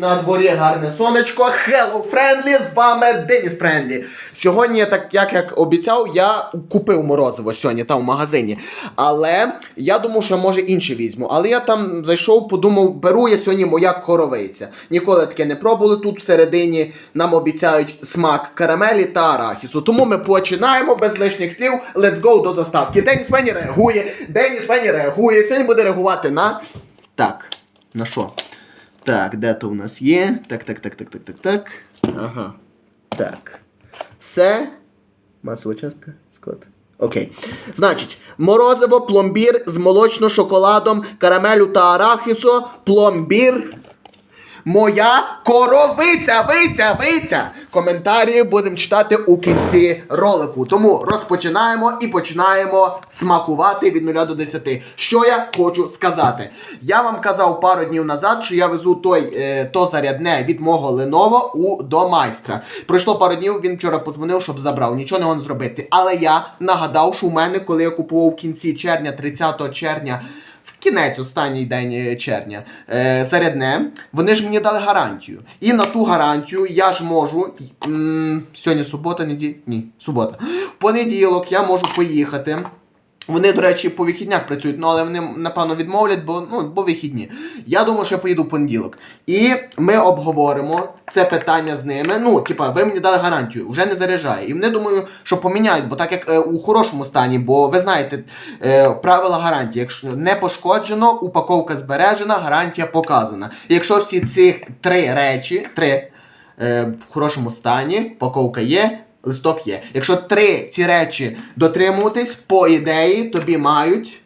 На дворі гарне сонечко, Hello Friendly, з вами Деніс Френдлі. Сьогодні, так як, як обіцяв, я купив морозиво сьогодні там в магазині. Але я думав, що може інше візьму. Але я там зайшов, подумав, беру я сьогодні моя коровиця. Ніколи таке не пробували. Тут всередині нам обіцяють смак карамелі та арахісу. Тому ми починаємо без лишніх слів. Let's go до заставки. Деніс Френні реагує. Деніс Френні реагує. Сьогодні буде реагувати на. Так, на що? Так, то в нас є? Так, так, так, так, так, так, так. Ага. Так. Все. Масова частка. Склад. Окей. Значить, морозиво, пломбір з молочно-шоколадом, карамелю та арахісу, пломбір. Моя коровиця, виця, виця. Коментарі будемо читати у кінці ролику. Тому розпочинаємо і починаємо смакувати від 0 до 10. Що я хочу сказати? Я вам казав пару днів назад, що я везу той е, то зарядне від мого Lenovo у до майстра. Пройшло пару днів, він вчора позвонив, щоб забрав. Нічого не можна зробити. Але я нагадав, що у мене, коли я купував в кінці червня, 30 червня. Кінець, останній день е, червня, е, зарядне, вони ж мені дали гарантію. І на ту гарантію я ж можу. сьогодні субота, неділя? Ні, субота. В понеділок я можу поїхати. Вони, до речі, по вихіднях працюють, ну але вони, напевно, відмовлять, бо ну, бо вихідні. Я думаю, що я поїду в понеділок. І ми обговоримо це питання з ними. Ну, типа, ви мені дали гарантію, вже не заряджає. І вони думаю, що поміняють, бо так як е, у хорошому стані, бо ви знаєте, е, правила гарантії. Якщо не пошкоджено, упаковка збережена, гарантія показана. І якщо всі ці три речі, три е, в хорошому стані, упаковка є. Листок є. Якщо три ці речі дотримуватись, по ідеї тобі мають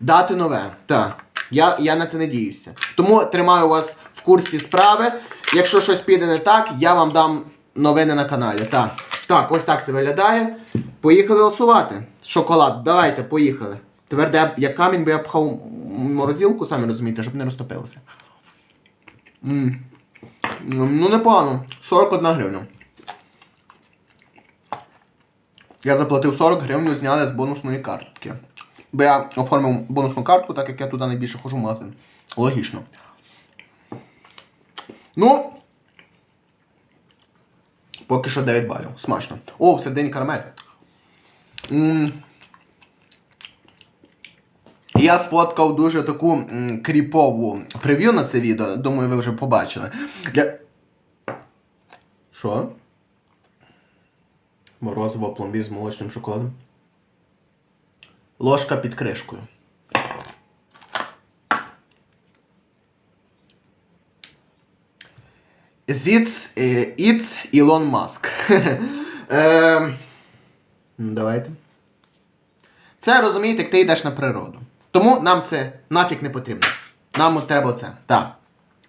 дати нове. Так. Я, я на це надіюся. Тому тримаю вас в курсі справи. Якщо щось піде не так, я вам дам новини на каналі. Так. Так, ось так це виглядає. Поїхали голосувати. Шоколад, давайте, поїхали. Тверде як камінь, бо я пхав м- морозилку, самі розумієте, щоб не розтопилося. м Ну, непогано. 41 гривня. Я заплатив 40 гривень, зняли з бонусної картки. Бо я оформив бонусну картку, так як я туди найбільше ходжу в магазин. Логічно. Ну. Поки що 9 балів. Смачно. О, всередині карамель. м Я сфоткав дуже таку м, кріпову прев'ю на це відео. Думаю, ви вже побачили. Для... Що? Морозиво пломбір з молочним шоколадом. Ложка під кришкою. It's, е, it's Ілон Маск. Е, ну, Давайте. Це розумієте, як ти йдеш на природу. Тому нам це нафіг не потрібно. Нам треба це. Так.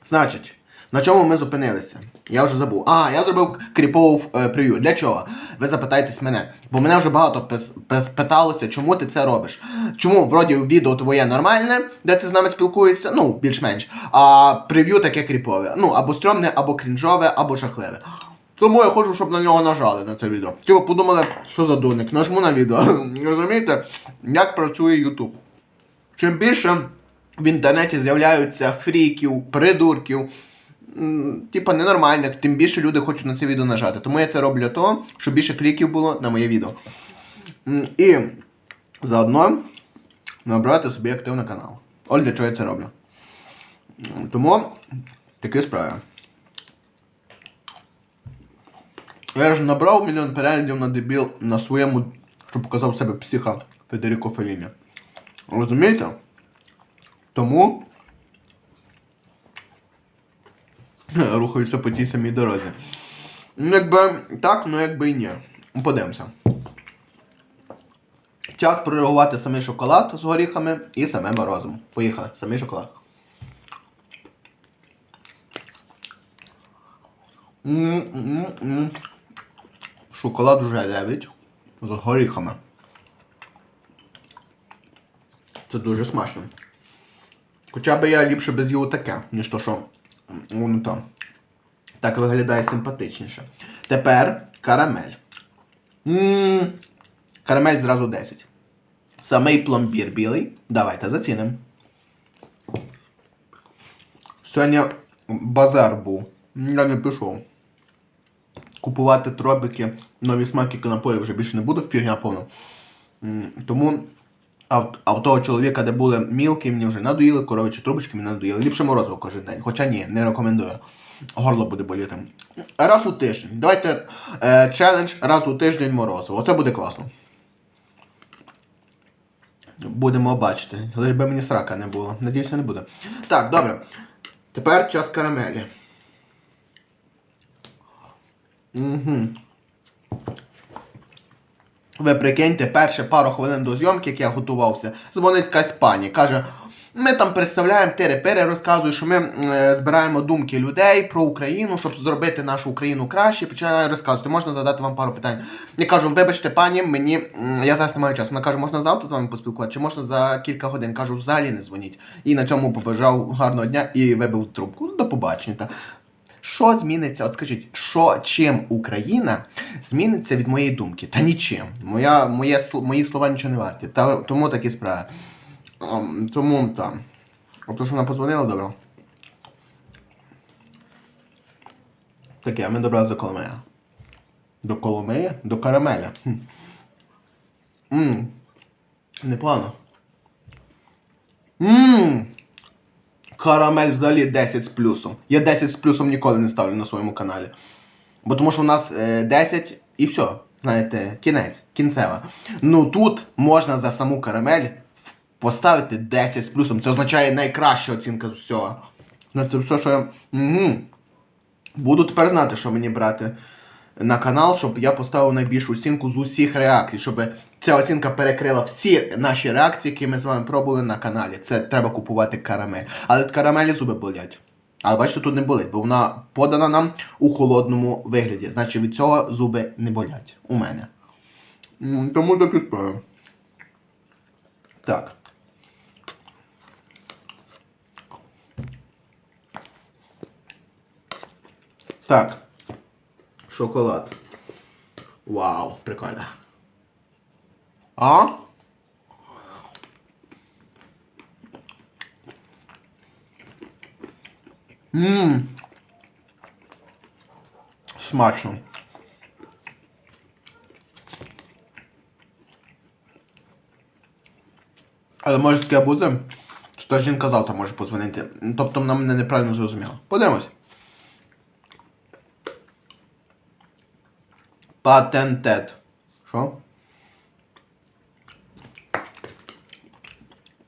Значить, на чому ми зупинилися? Я вже забув. А, я зробив кріпову е, прев'ю. Для чого? Ви запитаєтесь мене. Бо мене вже багато пис- пис- питалося, чому ти це робиш. Чому вроді відео твоє нормальне, де ти з нами спілкуєшся, ну, більш-менш. А прев'ю таке кріпове. Ну, або стрьомне, або крінжове, або жахливе. Тому я хочу, щоб на нього нажали на це відео. Типу подумали, що за дурник, нажму на відео. Розумієте, як працює YouTube. Чим більше в інтернеті з'являються фріків, придурків, типа ненормальних, тим більше люди хочуть на це відео нажати. Тому я це роблю для того, щоб більше кліків було на моє відео. І заодно набрати собі активний канал. Ось для чого я це роблю. Тому такі справи. Я ж набрав мільйон переглядів на дебіл на своєму, щоб показав себе психа Федеріко Феліні. Розумієте? Тому рухаюся по тій самій дорозі. Ну, якби так, ну якби і ні. Подивимося. Час прореагувати самий шоколад з горіхами і саме морозиво. Поїхали, самий шоколад. М-м-м. Шоколад вже 9 з горіхами. Це дуже смачно. Хоча б я ліпше без їв таке, ніж то, що м, воно там. Так виглядає симпатичніше. Тепер карамель. М, Карамель зразу 10. Самий пломбір білий. Давайте зацінимо. Сьогодні базар був. Я не пішов. Купувати тробики, нові смаки напої вже більше не буду, фігня повна. М, Тому а в того чоловіка, де були мілки, мені вже надоїли, коровичі трубочки мені надоїли. Ліпше морозиво кожен день. Хоча ні, не рекомендую. Горло буде боліти. Раз у тиждень. Давайте е, челендж раз у тиждень морозиво. Оце буде класно. Будемо бачити. Лиш би мені срака не було. Надіюся, не буде. Так, добре. Тепер час карамелі. Угу. Ви прикиньте, перше пару хвилин до зйомки, як я готувався, дзвонить якась пані, каже. Ми там представляємо тири-пири, розказує, що ми е, збираємо думки людей про Україну, щоб зробити нашу Україну краще. Починаю розказувати, можна задати вам пару питань. Я кажу, вибачте, пані, мені я зараз не маю часу. Вона каже, можна завтра з вами поспілкуватися, чи можна за кілька годин. Кажу, взагалі не дзвоніть. І на цьому побажав гарного дня і вибив трубку. До побачення. Що зміниться? От скажіть, що чим Україна зміниться від моєї думки? Та нічим. Моя, моє, мої слова нічого не варті. Та, тому такі справи. Ем, тому там. А то, що вона позвонила, добре. Таке, ми добрались до Коломея. До Коломея? До Карамеля. Хм. Ммм. Непогано. Ммм. Карамель взагалі 10 з плюсом. Я 10 з плюсом ніколи не ставлю на своєму каналі. Бо тому що у нас е, 10 і все. Знаєте, кінець, кінцева. Ну тут можна за саму карамель поставити 10 з плюсом. Це означає найкраща оцінка з всього. Ну це все, що я. Угу. Буду тепер знати, що мені брати на канал, щоб я поставив найбільшу оцінку з усіх реакцій, щоб ця оцінка перекрила всі наші реакції, які ми з вами пробували на каналі. Це треба купувати карамель. Але від карамелі зуби болять. Але бачите, тут не болить, бо вона подана нам у холодному вигляді. Значить від цього зуби не болять. У мене. Тому так і справа. Так. Так. Шоколад. Вау, прикольно. А? Ммм. Смачно. Але може таке буде, що та жінка завтра може подзвонити. Тобто вона мене неправильно зрозуміла. Подивимось. Патентет. Що?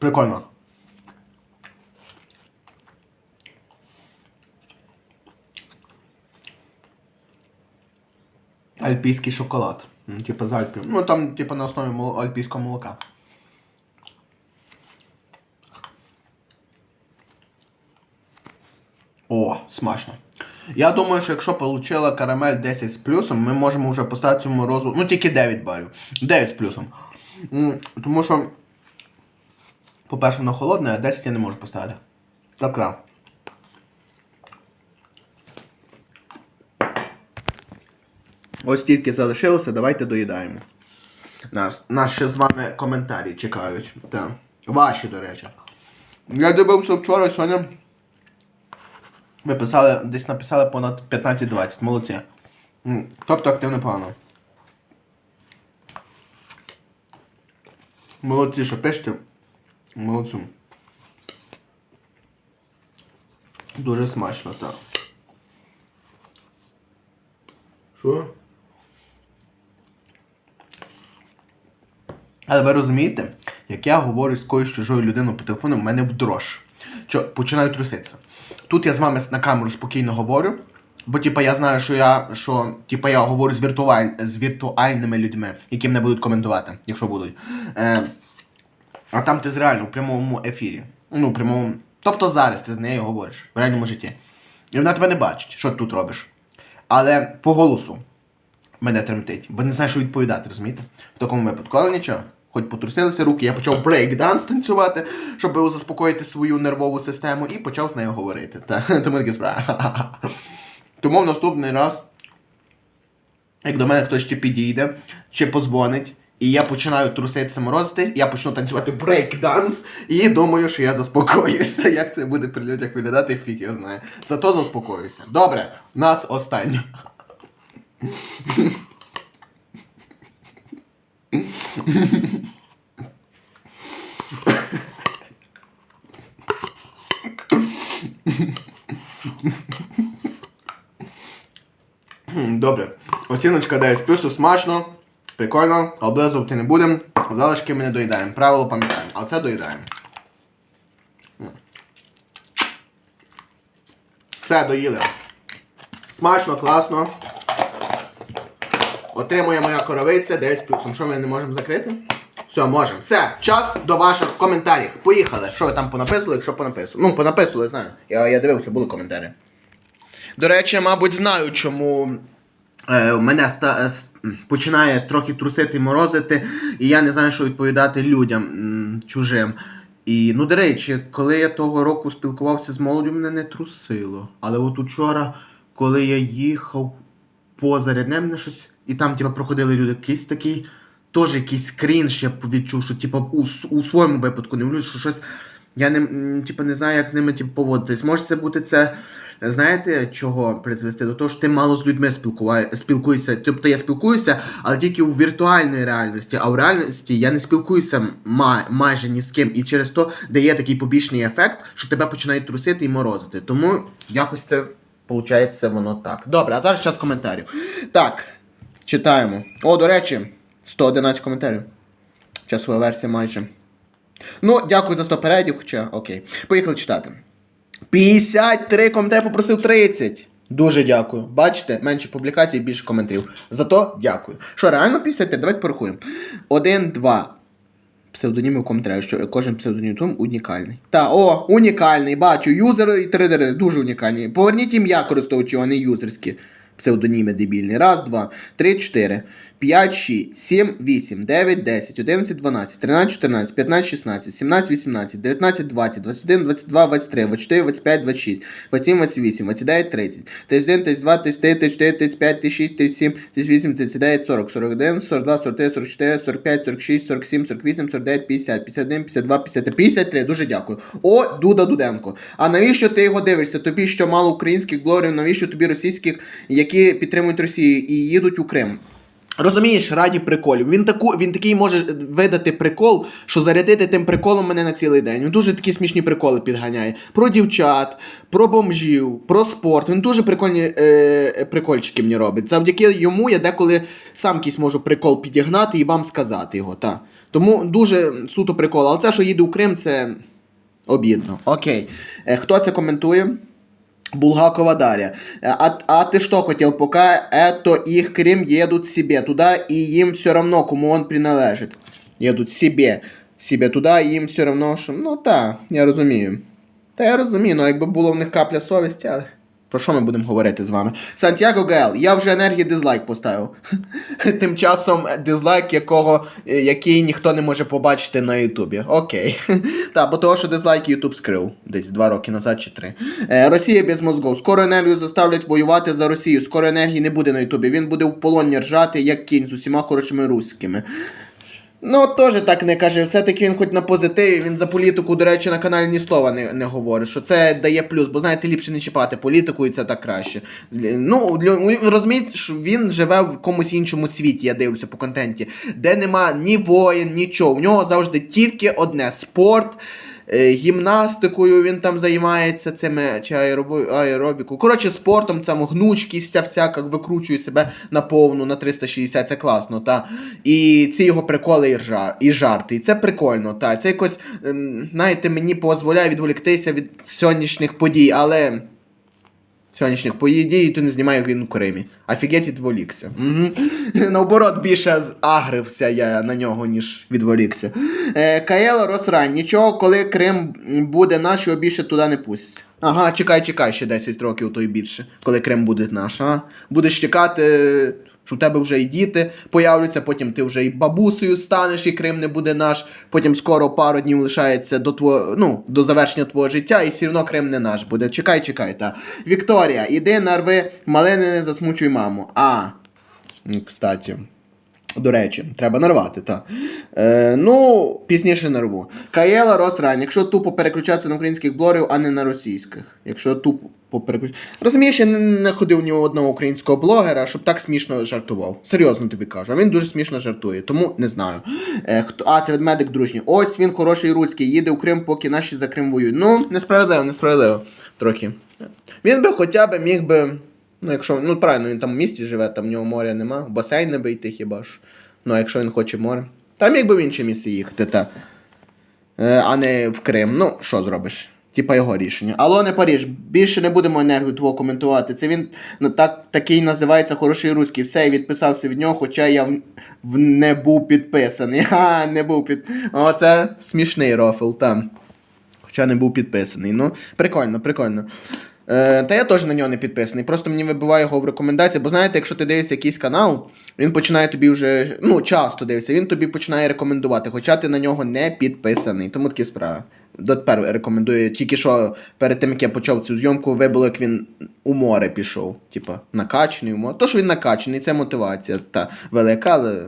Прикольно. Альпійський шоколад. Типа з Альпів. Ну там, типа на основі альпійського молока. О, смачно. Я думаю, що якщо отримала карамель 10 з плюсом, ми можемо вже поставити цьому розу. Ну тільки 9 балів. 9 з плюсом. Тому що, по-перше, воно холодне, а 10 я не можу поставити. Так, так. Ось тільки залишилося, давайте доїдаємо. Нас, нас ще з вами коментарі чекають. Так. Ваші, до речі. Я дивився вчора, сьогодні. Ви писали, десь написали понад 15-20. Молодці. Тобто активно погано. Молодці, що пишете. Молодцю. Дуже смачно, так. Що? Але ви розумієте, як я говорю з якоюсь чужою людиною по телефону, в мене вдрож. Що починаю труситися. Тут я з вами на камеру спокійно говорю, бо типа я знаю, що я що, типа, я говорю з, віртуаль, з віртуальними людьми, які мене будуть коментувати, якщо будуть. Е, а там ти реально в прямому ефірі. Ну, прямому. Тобто зараз ти з нею говориш в реальному житті. І вона тебе не бачить, що ти тут робиш. Але по голосу мене тремтить, бо не знаю, що відповідати, розумієте? В такому випадку, але нічого. Хоч потрусилися руки, я почав брейкданс танцювати, щоб заспокоїти свою нервову систему, і почав з нею говорити. Та, тому такі справи. Тому в наступний раз, як до мене хтось ще підійде, чи позвонить, і я починаю труситися морозити, я почну танцювати брейк-данс, і думаю, що я заспокоюся. Як це буде при людях виглядати, фіг я знаю. Зато заспокоюся. Добре, нас останнє. Добре. Оціночка 10 з плюсу смачно, прикольно, облизувати не будемо, залишки ми не доїдаємо. Правило пам'ятаємо, а це доїдаємо. Все, доїли. Смачно, класно. Отримує моя коровиця 9 плюсом. Що ми не можемо закрити? Все, можемо. Все, час до ваших коментарів. Поїхали. Що ви там понаписували, якщо понаписували? Ну, понаписували, знаю. Я, я дивився, були коментарі. До речі, мабуть, знаю, чому мене ста, е, починає трохи трусити морозити, і я не знаю, що відповідати людям чужим. І, ну, до речі, коли я того року спілкувався з молоддю, мене не трусило. Але от учора, коли я їхав поза ряднем на щось, і там, типу, проходили люди, якийсь такий, теж якийсь крінж, я відчув, що типу, у, у своєму випадку не влюблю, що щось. Я не, м, типу, не знаю, як з ними типу, поводитись. Може це бути це. Знаєте, чого призвести? До того, що ти мало з людьми спілкуєшся. Тобто я спілкуюся, але тільки у віртуальній реальності, а в реальності я не спілкуюся май, майже ні з ким. І через то дає такий побічний ефект, що тебе починають трусити і морозити. Тому якось це виходить воно так. Добре, а зараз час коментарів. Так, читаємо. О, до речі, 111 коментарів. Часова версія майже. Ну, дякую за 100 передів, хоча окей. Поїхали читати. 53 коментарі попросив 30. Дуже дякую. Бачите, менше публікацій, більше коментарів. Зато дякую. Що, реально 53? Давайте порахуємо. 1, 2. Псевдонімів коментарів, що кожен псевдонім там унікальний. Та, о, унікальний, бачу. Юзери і трейдери дуже унікальні. Поверніть ім'я користувачів, а не юзерські. Псевдоніми дебільні. Раз, два, три, чотири, п'ять, шість, сім, вісім, дев'ять, десять, одинадцять, дванадцять, тринадцять, чотирнадцять, п'ятнадцять, шістнадцять, сімнадцять, вісімнадцять, дев'ятнадцять, двадцять, двадцять один, двадцять два, двадцять три, двадцять чотири, двадцять п'ять, двадцять шість, двадцять сім, двадцять вісім, двадцять дев'ять, тридцять, тридцять один, тридцять два, тридцять три, тридцять чотири, тридцять п'ять, тридцять шість, тридцять сім, тридцять вісім, тридцять дев'ять, сорок, сорок один, сорок два, сорок три, сорок чотири, сорок п'ять, сорок шість, сорок сім, сорок вісім, сорок дев'ять, п'ятдесят, п'ятдесят один, п'ятдесят два, п'ятдесят три, п'ятдесят три. Дуже дякую. О, Дуда Дуденко. А навіщо ти його дивишся? Тобі що мало українських блогерів, навіщо тобі російських, які підтримують Росію і їдуть у Крим? Розумієш, раді приколів. Він таку, він такий може видати прикол, що зарядити тим приколом мене на цілий день. Він дуже такі смішні приколи підганяє. Про дівчат, про бомжів, про спорт. Він дуже прикольні е, прикольчики мені робить. Завдяки йому я деколи сам якийсь можу прикол підігнати і вам сказати його. Та. Тому дуже суто прикол. Але це, що їде у Крим, це обідно. Окей. Е, хто це коментує? Булгакова Дарья. Э, А, а ты что хотел, пока это их Крым едут себе туда, и им все равно, кому он принадлежит. Едуть себе. Себе туда, і їм все равно, що. Ну та, я розумію. Та я розумію, ну якби було в них капля совісті, але. Про що ми будемо говорити з вами? Сантьяго Гел, я вже енергії дизлайк поставив. Тим часом дизлайк, якого, е, який ніхто не може побачити на Ютубі. Окей. Та, бо того, що дизлайк Ютуб скрив десь два роки назад чи три. Е, Росія без мозгов. Скоро енергію заставлять воювати за Росію. Скоро енергії не буде на Ютубі. Він буде в полоні ржати, як кінь з усіма хорошими руськими. Ну, теж так не каже. Все-таки він хоч на позитиві, він за політику, до речі, на каналі ні слова не, не говорить, що це дає плюс, бо знаєте, ліпше не чіпати політику і це так краще. Ну, розумієте, що він живе в комусь іншому світі, я дивлюся по контенті, де нема ні воїн, нічого. В нього завжди тільки одне спорт. Е, Гімнастикою він там займається цими чи аеробо- аеробіку. Коротше, спортом, там гнучкість ця всяка викручує себе на повну, на 360, це класно, та. І ці його приколи і, жар, і жарти. І це прикольно, та. Це якось, ем, знаєте, мені дозволяє відволіктися від сьогоднішніх подій, але. Сьогоднішніх і то не знімає він у Кримі. Офігеть відволікся. Угу. Наоборот, більше загрився я на нього, ніж відволікся. Е, Каело Росрань, нічого, коли Крим буде наш, його більше туди не пустять. Ага, чекай, чекай ще 10 років, то й більше, коли Крим буде наш. А? Будеш чекати, що в тебе вже і діти появляться, потім ти вже і бабусею станеш, і Крим не буде наш. Потім скоро пару днів лишається до твого, ну, до завершення твого життя, і все одно Крим не наш буде. Чекай, чекай, та. Вікторія, іди нарви малини, не засмучуй маму. А. Кстати. До речі, треба нарвати, так. Е, ну, пізніше нарву. Каєла Рострайн, якщо тупо переключатися на українських блогерів, а не на російських. Якщо тупо переключатися. Розумієш, я не, не ходив ні у одного українського блогера, щоб так смішно жартував. Серйозно тобі кажу. А він дуже смішно жартує, тому не знаю. Е, хто... А, це ведмедик дружній. Ось він хороший руський, їде у Крим, поки наші за Крим воюють. Ну, несправедливо, несправедливо. Трохи. Він би хоча б міг би. Ну, якщо, ну правильно, він там в місті живе, там в нього моря нема, в басейн не би йти хіба ж. Ну, а якщо він хоче море. Та міг би в інше місце їхати, та. Е, а не в Крим. Ну, що зробиш? Типа його рішення. Алло, не Паріж, більше не будемо енергію твого коментувати. Це він так, такий називається хороший руський. Все, я відписався від нього, хоча я в, в не був підписаний. Ха, не був під. О, це смішний рофл там. Хоча не був підписаний. Ну, прикольно, прикольно. Е, та я теж на нього не підписаний. Просто мені вибиває його в рекомендації, бо знаєте, якщо ти дивишся якийсь канал, він починає тобі вже, ну, часто дивишся, він тобі починає рекомендувати, хоча ти на нього не підписаний. Тому такі справи. Дотепер рекомендую. Тільки що перед тим, як я почав цю зйомку, вибило, як він у море пішов. Типа, накачаний у море. То, що він накачаний, це мотивація та велика, але.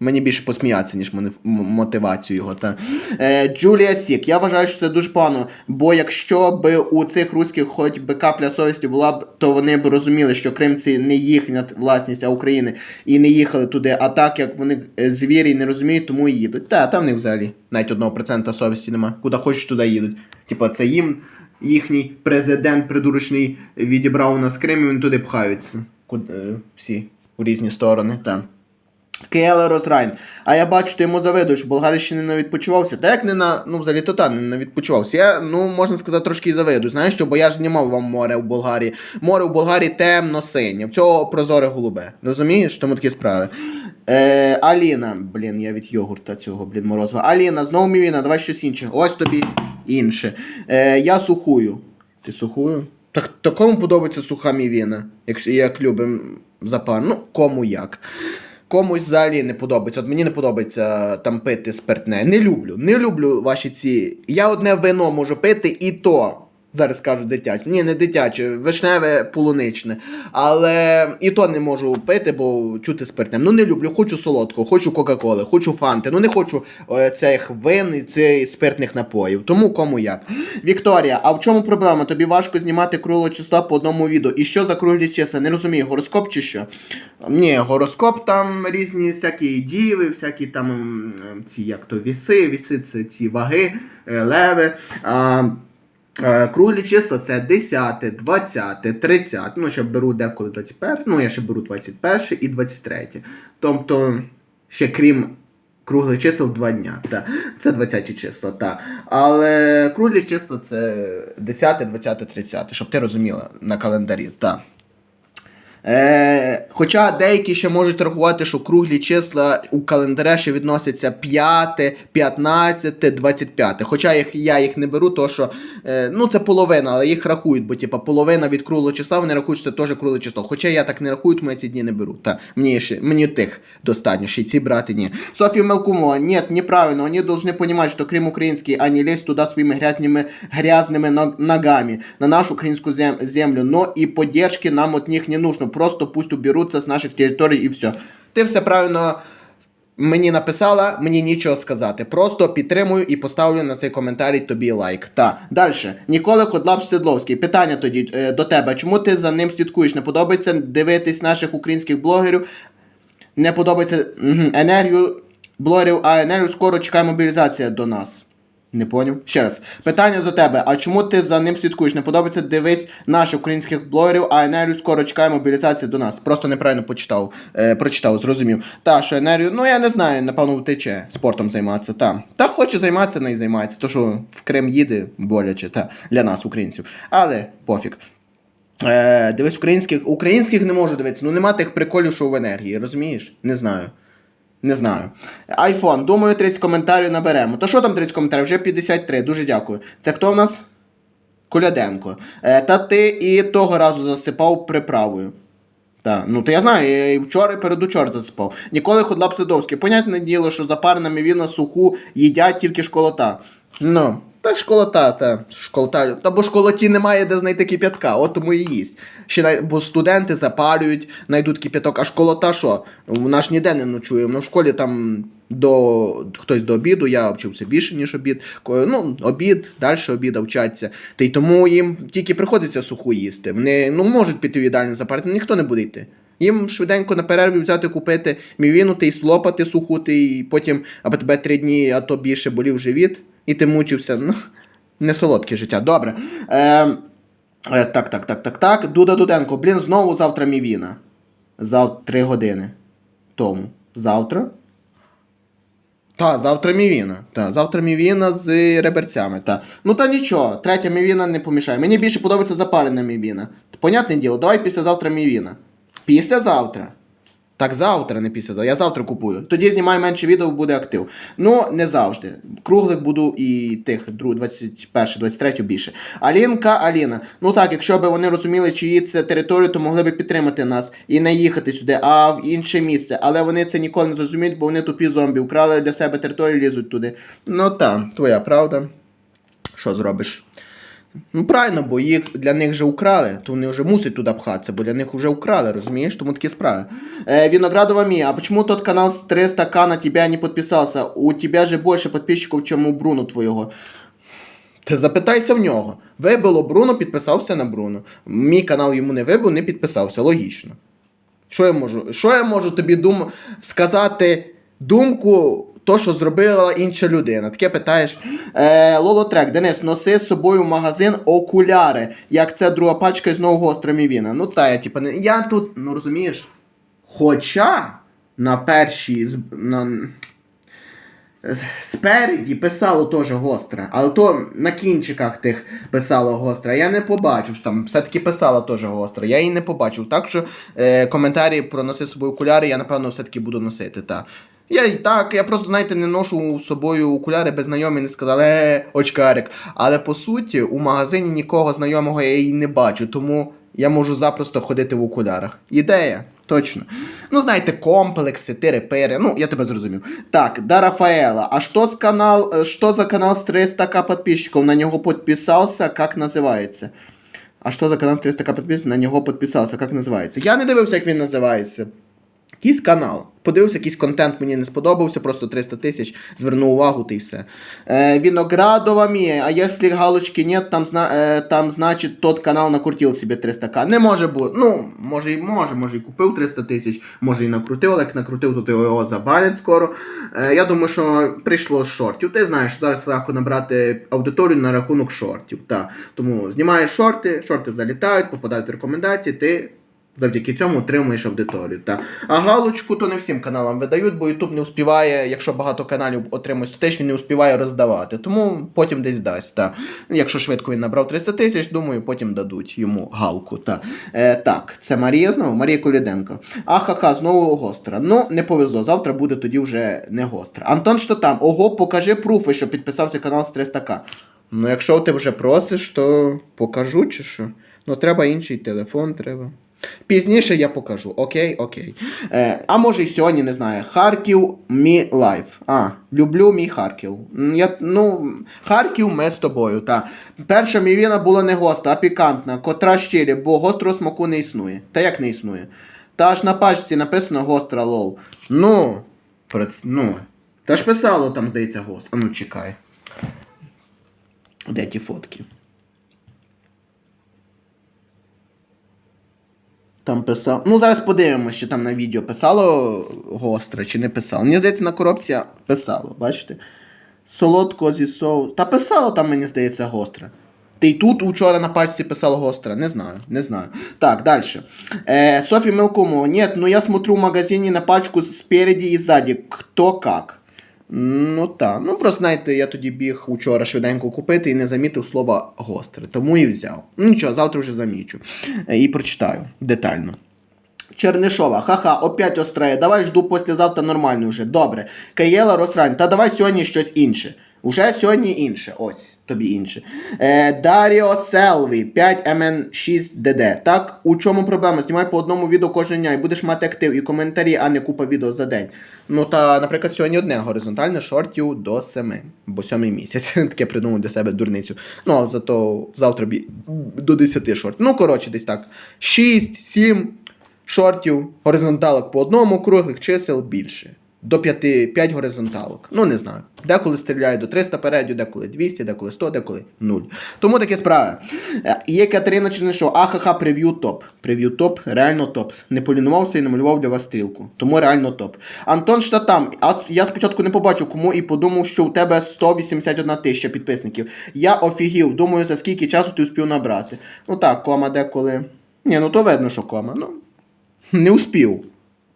Мені більше посміятися, ніж мотивацію його. Та. Е, Джулія Сік. Я вважаю, що це дуже погано. Бо якщо б у цих руських хоч би капля совісті була б, то вони б розуміли, що Крим це не їхня власність, а України, і не їхали туди. А так як вони е, звірі не розуміють, тому і їдуть. Та, там них взагалі навіть одного процента совісті нема. Куди хочуть, туди їдуть. Типа, це їм їхній президент придурочний відібрав у нас Крим, і вони туди пхаються. Куди, е, всі у різні сторони. Та. Кейла Розрайн. А я бачу, ти йому завидуєш, в Болгарії ще не відпочивався. Та як не на. Ну, взагалі то та, не відпочивався. Я, ну, можна сказати, трошки і завидую. Знаєш що, бо я ж знімав вам море в Болгарії. Море в Болгарії темно-синє. В цього прозоре голубе. Розумієш? Тому такі справи. Е, Аліна, блін, я від йогурта цього, блін, морозива. Аліна, знову мівіна, давай щось інше. Ось тобі інше. Е, я сухую. Ти сухую? Так, та кому подобається суха мівіна, як, як любим запар? Ну, кому як. Комусь взагалі не подобається. От мені не подобається там пити спиртне. Не люблю. Не люблю ваші ці. Я одне вино можу пити, і то. Зараз кажу дитяче. Ні, не дитяче, вишневе полуничне. Але і то не можу пити, бо чути спиртнем. Ну не люблю, хочу солодкого, хочу Кока-Коли, хочу фанти. Ну не хочу е, цих вин і цих спиртних напоїв. Тому кому як. Вікторія, а в чому проблема? Тобі важко знімати кругле число по одному відео. І що за круглі числа? Не розумію, гороскоп чи що? Ні, гороскоп там різні всякі діви, всякі там ці як то віси, віси це ці ваги, е, леви. А, Круглі числа це 10, 20, 30, ну ще беру деколи 21, ну я ще беру 21 і 23. Тобто, ще крім круглих чисел 2 дня. Та. Це 20 числа, так. Але круглі числа це 10, 20, 30, щоб ти розуміла на календарі. так. Е, хоча деякі ще можуть рахувати, що круглі числа у календаря ще відносяться 5, 15, 25. Хоча їх, я їх не беру, то що е, ну це половина, але їх рахують, бо типа половина від круглого числа вони рахують, що це теж кругле число. Хоча я так не рахую, тому я ці дні не беру. Та, мені, ще, мені тих достатньо, ще й ці брати ні. Софія Мелкумова, нет, неправильно, они должны понимать, что Крым украинский, а не лезть туда своими грязными, грязными ног- ногами на нашу украинскую зем- землю. Но и поддержки нам от них не нужно. Просто пусть уберутся с наших территорий и все. Ти все правильно мені написала, мені нічого сказати. Просто підтримую і поставлю на цей коментарій тобі лайк. Та далі. Ніколи Ходлап Седловський. Питання тоді е, до тебе. Чому ти за ним слідкуєш? Не подобається дивитись наших українських блогерів? Не подобається енергію блогерів, а енергію скоро чекає мобілізація до нас. Не поняв. Ще раз. Питання до тебе. А чому ти за ним слідкуєш? Не подобається дивись наших українських блогерів, а енергію скоро чекає мобілізація до нас. Просто неправильно почитав, е, прочитав, зрозумів. Та, що енергію, ну я не знаю, напевно, втече спортом займатися. Та. Та хоче займатися, не займається. То, що в Крим їде боляче, та, для нас, українців. Але пофіг. Е, дивись, українських, українських не можу дивитися. Ну нема тих приколів, що в енергії, розумієш? Не знаю. Не знаю. Айфон, думаю, 30 коментарів наберемо. То що там 30 коментарів? Вже 53, дуже дякую. Це хто в нас? Куляденко. Е, та ти і того разу засипав приправою. Та. ну то я знаю, і вчора і передучора засипав. Ніколи Ходлап Сидовський. Понятне діло, що запареними він на суху їдять тільки школота. Ну, Та школота, та школота. Та бо школоті немає де знайти кип'ятка, от тому і їсть. Ще най... бо студенти запарюють, знайдуть кип'яток, а школота що? Вона ж ніде не ночує. Ну, в школі там до хтось до обіду, я вчився більше, ніж обід. Ну, обід, далі обіда вчаться. Та й тому їм тільки приходиться суху їсти. Вони ну, можуть піти в їдальню запарити, ніхто не буде йти. Їм швиденько на перерві взяти, купити мівіну, ти й слопати суху, ти і потім, аби тебе три дні, а то більше болів живіт, і ти мучився. Ну, не солодке життя. Добре. Е, е, так, так, так, так, так. Дуда Дуденко, блін, знову завтра мівіна. За три години. Тому. Завтра. Та, завтра мівіна. Та, завтра мівіна з реберцями. Та. Ну та нічого, третя мівіна не помішає. Мені більше подобається запарена мівіна. Понятне діло, давай післязавтра мівіна. Післязавтра. Так, завтра, не післязавтра. Я завтра купую. Тоді знімаю менше відео, буде актив. Ну, не завжди. Круглих буду і тих, 21, 23 більше. Алінка, Аліна. Ну так, якщо б вони розуміли, чиї це територію, то могли б підтримати нас і не їхати сюди, а в інше місце. Але вони це ніколи не зрозуміють, бо вони тупі зомбі. Украли для себе територію, лізуть туди. Ну так, твоя правда. Що зробиш? Ну правильно, бо їх для них вже украли, то вони вже мусять туди пхатися, бо для них вже украли, розумієш? Тому такі справи. Э, Виноградова Мия, а почему тот канал с 300к на тебя не подписался? У тебя же больше подписчиков, чем у Бруно твоего. Ти запитайся в нього. Вибило Бруно, підписався на Бруно. Мій канал йому не вибив, не підписався. Логічно. Що я можу? Що я можу тобі дум... сказати думку, то, що зробила інша людина? Таке питаєш. Е, Лоло Трек, Денис, носи з собою в магазин окуляри. Як це друга пачка і знову гостра мівіна. Ну та я типа не. Я тут, ну розумієш. Хоча на першій на, спереді писало теж гостре, але то на кінчиках тих писало гостре. Я не побачив, що там все-таки писало теж гостре. Я її не побачив. Так що е, коментарі про носи з собою окуляри, я напевно все-таки буду носити. Та. Я і так, я просто, знаєте, не ношу з собою окуляри, без знайомі не сказали, е, очкарик. Але по суті, у магазині нікого знайомого я її не бачу, тому я можу запросто ходити в окулярах. Ідея, точно. Ну, знаєте, комплекси, тири-пири. Ну, я тебе зрозумів. Так, да, Рафаела. а что, з канал, що за канал з 300к подписчиков? На нього підписався, как називається? А що за канал з 300к подписчиков? На нього підписався, як називається? Я не дивився, як він називається. Якийсь канал. Подивився, якийсь контент мені не сподобався, просто 300 тисяч, звернув увагу, та й все. Е, Виноградова Мія, а якщо галочки нет, там, зна, е, там значить тот канал накрутив собі 300к. Не може бути. Ну, може і може, може і купив 300 тисяч, може і накрутив, але як накрутив, то його забанять скоро. Е, я думаю, що прийшло з шортів. Ти знаєш, зараз легко набрати аудиторію на рахунок шортів. Та. Тому знімаєш шорти, шорти залітають, попадають в рекомендації, ти. Завдяки цьому отримуєш аудиторію. Та. А галочку то не всім каналам видають, бо YouTube не успіває, якщо багато каналів отримує, то теж він не успіває роздавати. Тому потім десь дасть. Та. Якщо швидко він набрав 300 тисяч, думаю, потім дадуть йому галку. Та. Е, так, це Марія знову, Марія Коліденко. Ахаха, знову гостра. Ну, не повезло, завтра буде тоді вже не гостра. Антон, що там? Ого, покажи пруфи, що підписався канал з 300к. Ну, якщо ти вже просиш, то покажу чи що. Ну, треба інший телефон, треба. Пізніше я покажу. Окей, окей. Е, а може і сьогодні, не знаю. Харків мій лайф. А, люблю мій Харків. Я, ну, Харків ми з тобою. Та. Перша мівіна була не госта, а пікантна, котра щирі, бо гострого смаку не існує. Та як не існує? Та аж на пачці написано гостра лол. Ну, проц- ну. Та ж писало там, здається, гост. А ну чекай. Де ті фотки? Там писав. Ну, зараз подивимося, що там на відео писало гостре чи не писало. Мені здається, на коробці писало, бачите? Солодко зі соус. Та писало там, мені здається, гостре. Та й тут учора на пачці писало гостре. Не знаю, не знаю. Так, далі. Э, Софья Мелкумова. Нет, ну я смотрю в магазине на пачку спереди и сзади. Кто как. Ну так. Ну просто знаєте, я тоді біг учора швиденько купити і не замітив слова гостре. Тому і взяв. Ну нічого, завтра вже замічу. Е, І прочитаю детально. Чернишова, ха-ха, опять острає. Давай жду послезавтра нормально вже. Добре. Каєла Росрань, та давай сьогодні щось інше. Уже сьогодні інше. Ось, тобі інше. Е, Даріо Селві 5 MN6 DD. Так, у чому проблема? Знімай по одному відео кожного дня і будеш мати актив і коментарі, а не купа відео за день. Ну та, наприклад, сьогодні одне горизонтальне шортів до 7, бо сьомий місяць. Таке придумав для себе дурницю. Ну, а зато завтра бі... до 10 шортів. Ну, коротше, десь так. 6, 7 шортів, горизонталок по одному, круглих чисел більше. До 5, 5 горизонталок. Ну, не знаю. Деколи стріляю до 300 передю, деколи 200, деколи 100, деколи 0. Тому такі справи. Е, Є Катерина Чернишова, ахаха, прев'ю топ. Прев'ю топ, реально топ. Не полінувався і намалював для вас стрілку. Тому реально топ. Антон Штатам, я спочатку не побачив кому і подумав, що у тебе 181 тисяча підписників. Я офігів, думаю, за скільки часу ти успів набрати. Ну так, кома деколи. Ні, ну то видно, що кома. Ну, не успів.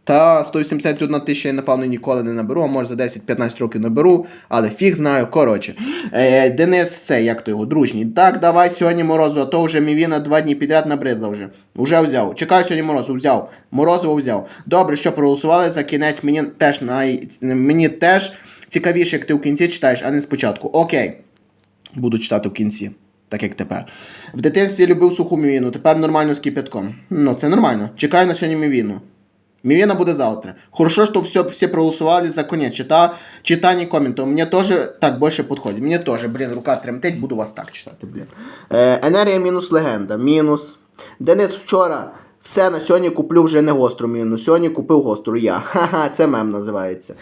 Та 181 тисяча я, напевно, ніколи не наберу, а може за 10-15 років наберу, але фіг знаю. Коротше. Е, Денис, це як то його, дружній. Так, давай сьогодні морозиво, а то вже Мівіна два дні підряд набридла вже. Уже взяв. Чекаю сьогодні морозиво, взяв. Морозиво взяв. Добре, що проголосували за кінець. Мені теж най... мені теж цікавіше, як ти в кінці читаєш, а не спочатку. Окей. Буду читати в кінці. Так як тепер. В дитинстві любив суху мівіну, тепер нормально з кипятком. Ну, це нормально. Чекаю на сьогодні мівіну. Мівіна буде завтра. Хорошо, что все, все проголосовали за конец. Чита, читание комментов. Мне тоже так больше подходит. Мне тоже, блин, рука тремтеть, буду вас так читати, блин. Е, енергія мінус легенда. Мінус. Денис вчора. Все на сьогодні куплю вже не гостру міну. Сьогодні купив гостру я. Ха-ха, це мем називається.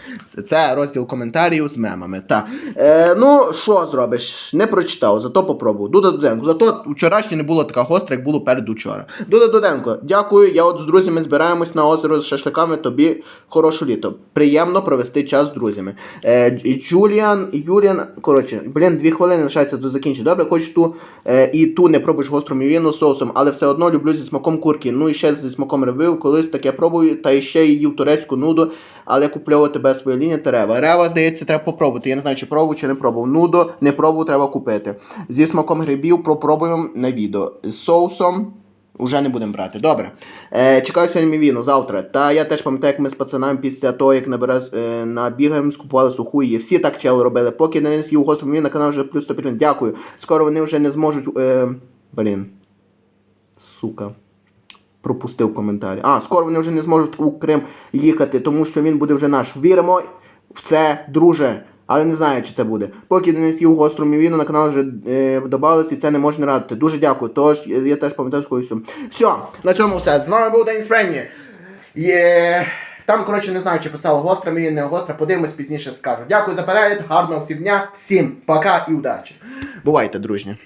Це- розділ коментарів з мемами. Та. Е, ну, що зробиш? Не прочитав, зато попробував. Дуда Дуденко. Зато вчорашнє не було така гостра, як було перед учора. Дуда Дуденко, дякую. Я от з друзями збираємось на озеро з шашликами. Тобі хороше літо. Приємно провести час з друзями. Е, Джуліан, Юліан, коротше, блін, дві хвилини лишається до закінчення. Добре, хоч ту е, і ту не пробуєш гостру мівіну соусом, але все одно люблю зі смаком курки. Ну і ще зі смаком рибив, колись таке пробую, та ще її в турецьку нуду, але куплю тебе своя лінія та рева. Рева, здається, треба попробувати. Я не знаю, чи пробував, чи не пробував. Нудо не пробував, треба купити. Зі смаком грибів попробуємо на відео. З соусом. Уже не будемо брати. Добре. Е, чекаю сьогодні мівіну, завтра. Та я теж пам'ятаю, як ми з пацанами після того, як набере, е, набігаємо, скупували суху її. Всі так чели робили. Поки не з'їв гостру мівіну, на канал вже плюс 100 підписників. Дякую. Скоро вони вже не зможуть. Е, блін. Сука. Пропустив коментарі. А, скоро вони вже не зможуть у Крим їхати, тому що він буде вже наш. Віримо в це, друже. Але не знаю, чи це буде. Поки не з'їв гостру мівіну, на канал вже е, додавалось і це не можна радити. Дуже дякую. Тож я, теж пам'ятаю всю. Все, на цьому все. З вами був Деніс Френні. Є... Там, коротше, не знаю, чи писало гостра мівіна, не гостра. Подивимось пізніше скажу. Дякую за перегляд, гарного всім дня, всім пока і удачі. Бувайте, дружні.